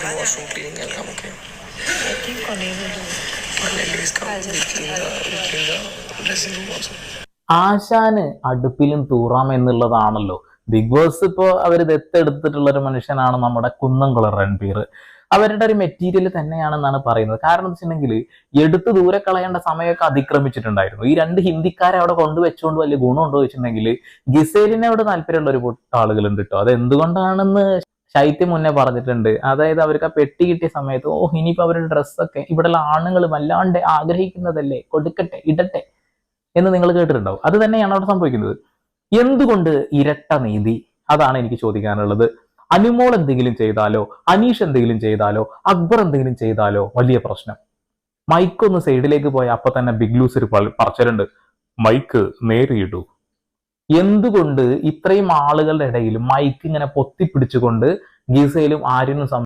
washroom cleaning. We clean. ആശാന് അടുപ്പിലും തൂറാം എന്നുള്ളതാണല്ലോ big boss ഇപ്പോ അവർ ദത്തെടുത്തിട്ടുള്ള ഒരു മനുഷ്യനാണ് നമ്മുടെ കുന്നംകുളം രൺബീർ അവരുടെ ഒരു മെറ്റീരിയൽ തന്നെയാണെന്നാണ് പറയുന്നത് കാരണം വെച്ചിട്ടുണ്ടെങ്കിൽ എടുത്ത് ദൂരെ കളയേണ്ട സമയമൊക്കെ അതിക്രമിച്ചിട്ടുണ്ടായിരുന്നു ഈ രണ്ട് ഹിന്ദിക്കാരെ അവിടെ കൊണ്ടുവച്ചുകൊണ്ട് വലിയ ഗുണമുണ്ടോ വെച്ചിട്ടുണ്ടെങ്കിൽ ഗിസേലിനോട് താല്പര്യമുള്ള ഒരു ആളുകളുണ്ട് കേട്ടോ അത് എന്തുകൊണ്ടാണെന്ന് ശൈത്യം മുന്നേ പറഞ്ഞിട്ടുണ്ട്. അതായത് അവർക്ക് ആ പെട്ടി കിട്ടിയ സമയത്ത് ഓ ഇനിയിപ്പോ അവരുടെ ഡ്രസ്സൊക്കെ ഇവിടെയുള്ള ആണുങ്ങൾ വല്ലാണ്ട് ആഗ്രഹിക്കുന്നതല്ലേ കൊടുക്കട്ടെ ഇടട്ടെ എന്ന് നിങ്ങൾ കേട്ടിട്ടുണ്ടാവും. അത് തന്നെയാണ് അവിടെ സംഭവിക്കുന്നത്. എന്തുകൊണ്ട് ഇരട്ട നീതി? അതാണ് എനിക്ക് ചോദിക്കാനുള്ളത്. അനുമോൾ എന്തെങ്കിലും ചെയ്താലോ അനീഷ് എന്തെങ്കിലും ചെയ്താലോ അക്ബർ എന്തെങ്കിലും ചെയ്താലോ വലിയ പ്രശ്നം. മൈക്ക് ഒന്ന് സൈഡിലേക്ക് പോയ അപ്പൊ തന്നെ ബിഗ് ലൂസ് ഒരു പ- പറച്ചിലുണ്ട്. മൈക്ക് നേരിടൂ എന്തുകൊണ്ട് ഇത്രയും ആളുകളുടെ ഇടയിൽ മൈക്ക് ഇങ്ങനെ പൊത്തിപ്പിടിച്ചുകൊണ്ട് ഗീസയിലും ആര്യനും